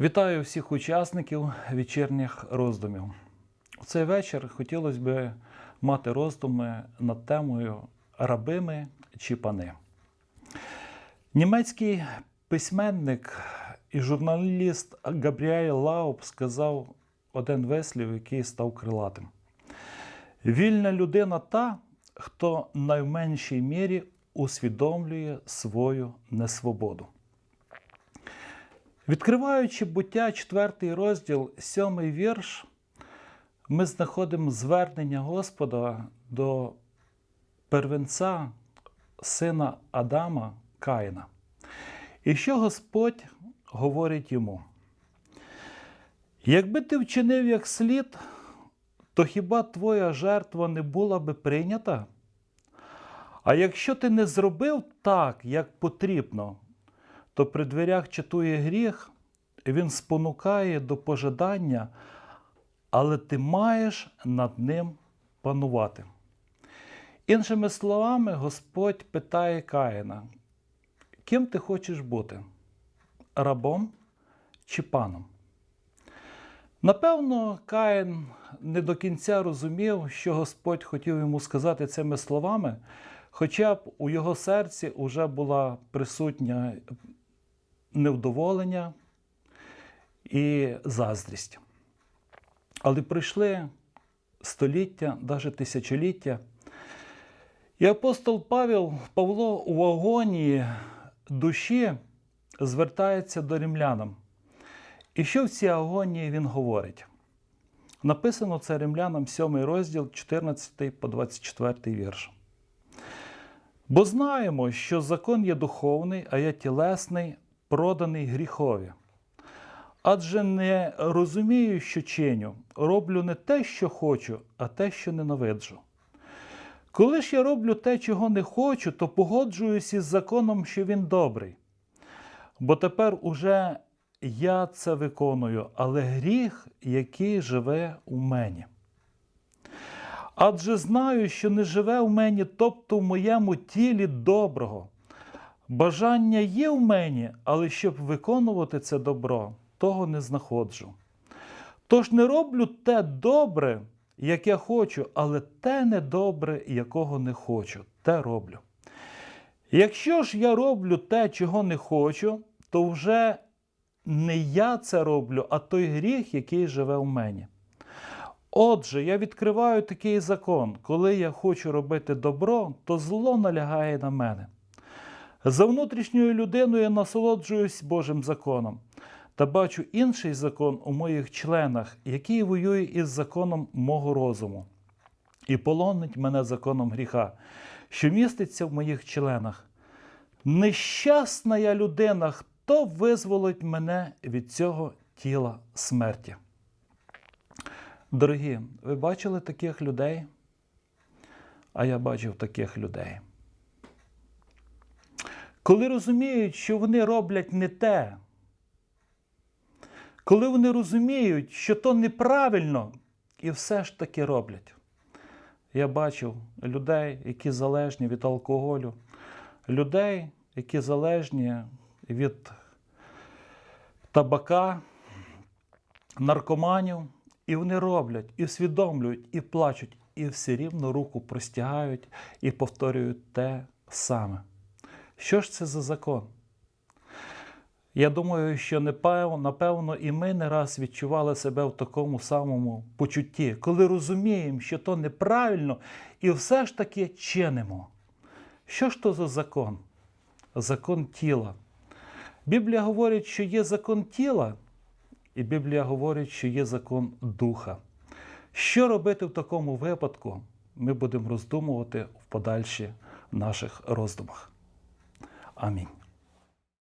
Вітаю всіх учасників вечірніх роздумів. У цей вечір хотілося б мати роздуми над темою рабими чи пани. Німецький письменник і журналіст Габріель Лауб сказав один вислів, який став крилатим. Вільна людина та, хто найменшій мірі усвідомлює свою несвободу. Відкриваючи буття, четвертий розділ, сьомий вірш, ми знаходимо звернення Господа до первенця сина Адама Каїна. І що Господь говорить йому? Якби ти вчинив як слід, то хіба твоя жертва не була би прийнята? А якщо ти не зробив так, як потрібно, то при дверях чатує гріх, він спонукає до пожадання, але ти маєш над ним панувати. Іншими словами, Господь питає Каїна, ким ти хочеш бути? Рабом чи паном? Напевно, Каїн не до кінця розумів, що Господь хотів йому сказати цими словами, хоча б у його серці вже була присутня невдоволення і заздрість. Але прийшли століття, навіть тисячоліття. І апостол Павел, Павло у агонії душі звертається до римлянам. І що в цій агонії він говорить? Написано це римлянам 7 розділ 14 по 24 вірш. Бо знаємо, що закон є духовний, а я тілесний, проданий гріхові. Адже не розумію, що чиню, роблю не те, що хочу, а те, що ненавиджу. Коли ж я роблю те, чого не хочу, то погоджуюсь із законом, що він добрий. Бо тепер уже я це виконую, але гріх, який живе у мені. Адже знаю, що не живе в мені, тобто в моєму тілі доброго. Бажання є в мені, але щоб виконувати це добро, того не знаходжу. Тож не роблю те добре, як я хочу, але те недобре, якого не хочу, те роблю. Якщо ж я роблю те, чого не хочу, то вже не я це роблю, а той гріх, який живе в мені. Отже, я відкриваю такий закон, коли я хочу робити добро, то зло налягає на мене. За внутрішньою людиною насолоджуюсь Божим законом та бачу інший закон у моїх членах, який воює із законом мого розуму, і полонить мене законом гріха, що міститься в моїх членах. Нещасна я людина, хто визволить мене від цього тіла смерті? Дорогі, ви бачили таких людей? А я бачив таких людей. Коли розуміють, що вони роблять не те, коли вони розуміють, що то неправильно, і все ж таки роблять. Я бачив людей, які залежні від алкоголю, людей, які залежні від табака, наркоманів, і вони роблять, і усвідомлюють, і плачуть, і все рівно руку простягають і повторюють те саме. Що ж це за закон? Я думаю, що напевно і ми не раз відчували себе в такому самому почутті, коли розуміємо, що то неправильно, і все ж таки чинимо. Що ж то за закон? Закон тіла. Біблія говорить, що є закон тіла, і Біблія говорить, що є закон духа. Що робити в такому випадку, ми будемо роздумувати в подальші наших роздумах. Amin.